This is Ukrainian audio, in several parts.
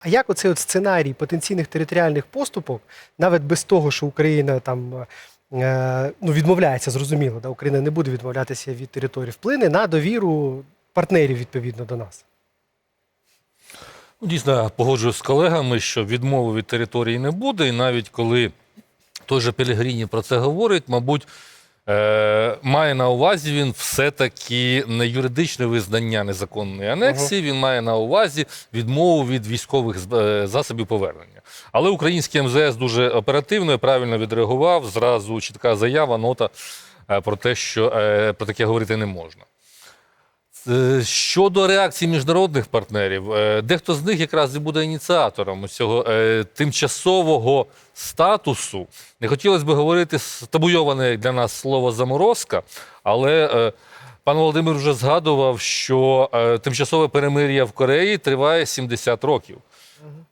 А як оцей от сценарій потенційних територіальних поступок, навіть без того, що Україна там е, ну, відмовляється, зрозуміло, да, Україна не буде відмовлятися від території, вплине на довіру партнерів відповідно до нас? Ну, Дійсно, погоджуюсь з колегами, що відмови від території не буде, і навіть коли той же Пелегріні про це говорить, мабуть, має на увазі він все-таки не юридичне визнання незаконної анексії, він має на увазі відмову від військових е, засобів повернення. Але український МЗС дуже оперативно і правильно відреагував. Зразу чітка заява, нота е, про те, що е, про таке говорити не можна. Е, Щодо реакції міжнародних партнерів, е, дехто з них якраз і буде ініціатором цього е, тимчасового статусу. Не хотілося б говорити табуйоване для нас слово заморозка, але пан Володимир вже згадував, що тимчасове перемир'я в Кореї триває 70 років.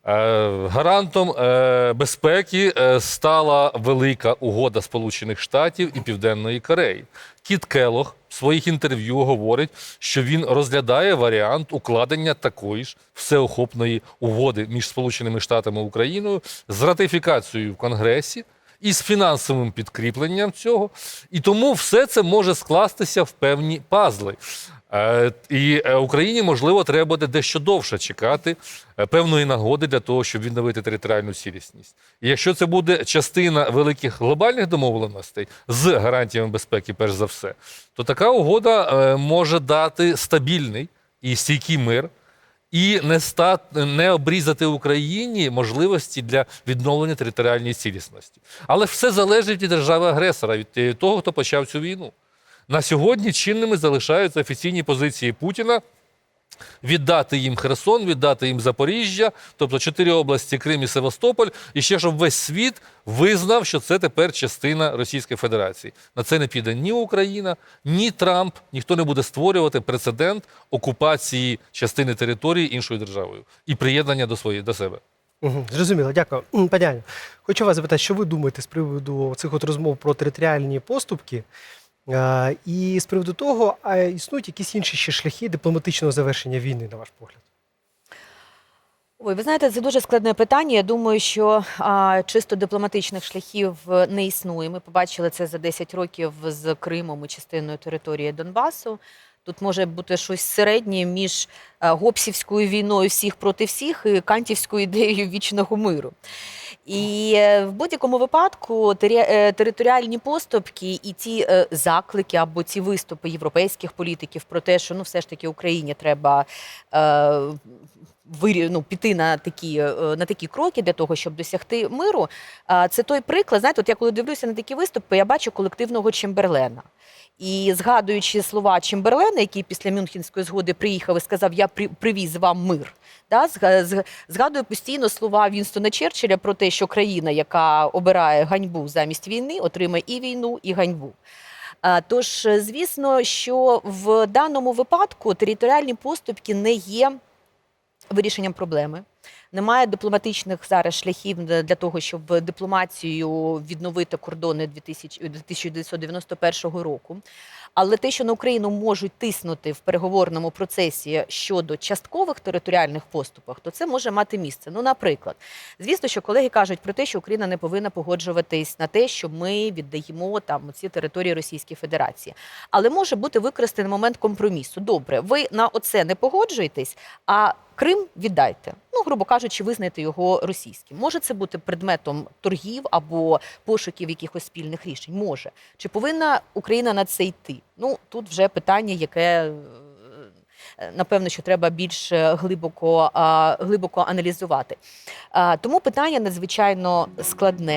Е, Гарантом е, безпеки е, стала велика угода Сполучених Штатів і Південної Кореї. Кіт Келох в своїх інтерв'ю говорить, що він розглядає варіант укладення такої ж всеохопної угоди між Сполученими Штатами і Україною з ратифікацією в Конгресі і з фінансовим підкріпленням цього. І тому все це може скластися в певні пазли. Е, І е, Україні, можливо, треба буде дещо довше чекати е, певної нагоди для того, щоб відновити територіальну цілісність. І якщо це буде частина великих глобальних домовленостей з гарантіями безпеки, перш за все, то така угода може дати стабільний і стійкий мир. І не стат, не обрізати Україні можливості для відновлення територіальної цілісності. Але все залежить від держави-агресора, від е, того, хто почав цю війну. На сьогодні чинними залишаються офіційні позиції Путіна віддати їм Херсон, віддати їм Запоріжжя, тобто чотири області Крим і Севастополь, і ще щоб весь світ визнав, що це тепер частина Російської Федерації. На це не піде ні Україна, ні Трамп, ніхто не буде створювати прецедент окупації частини території іншою державою і приєднання до своєї до себе. Угу, зрозуміло, дякую. Пані Аню, хочу вас запитати, що ви думаєте з приводу цих от розмов про територіальні поступки? Е, І з приводу того, а існують якісь інші ще шляхи дипломатичного завершення війни, на ваш погляд? Ой, ви знаєте, це дуже складне питання. Я думаю, що а, чисто дипломатичних шляхів е, не існує. Ми побачили це за 10 років з Кримом і частиною території Донбасу. Тут може бути щось середнє між е, гопсівською війною всіх проти всіх і кантівською ідеєю вічного миру. І е, в будь-якому випадку е, територіальні поступки і ці заклики або ці виступи європейських політиків про те, що ну все ж таки Україні треба ну, піти на такі, на такі кроки для того, щоб досягти миру. Це той приклад. Знаєте, от я коли дивлюся на такі виступи, я бачу колективного Чемберлена. І згадуючи слова Чемберлена, який після Мюнхенської згоди приїхав і сказав: Я привіз вам мир. Да? зга- Згадую постійно слова Вінстона Черчилля про те, що країна, яка обирає ганьбу замість війни, отримає і війну, і ганьбу. Тож, звісно, що в даному випадку територіальні поступки не є вирішенням проблеми. Немає дипломатичних зараз шляхів для того, щоб дипломатією відновити кордони 2000 1991 року. Але те, що на Україну можуть тиснути в переговорному процесі щодо часткових територіальних поступок, то це може мати місце. Ну, наприклад, звісно, що колеги кажуть про те, що Україна не повинна погоджуватись на те, що ми віддаємо там ці території Російської Федерації. Але може бути використаний момент компромісу. Добре, ви на оце не погоджуєтесь, а Крим віддайте. Ну, грубо кажучи, визнайте його російським. Може це бути предметом торгів або пошуків якихось спільних рішень? Може. Чи повинна Україна на це йти? Ну тут вже питання, яке. е, Напевно, що треба більш е, глибоко, глибоко аналізувати. Тому питання надзвичайно складне.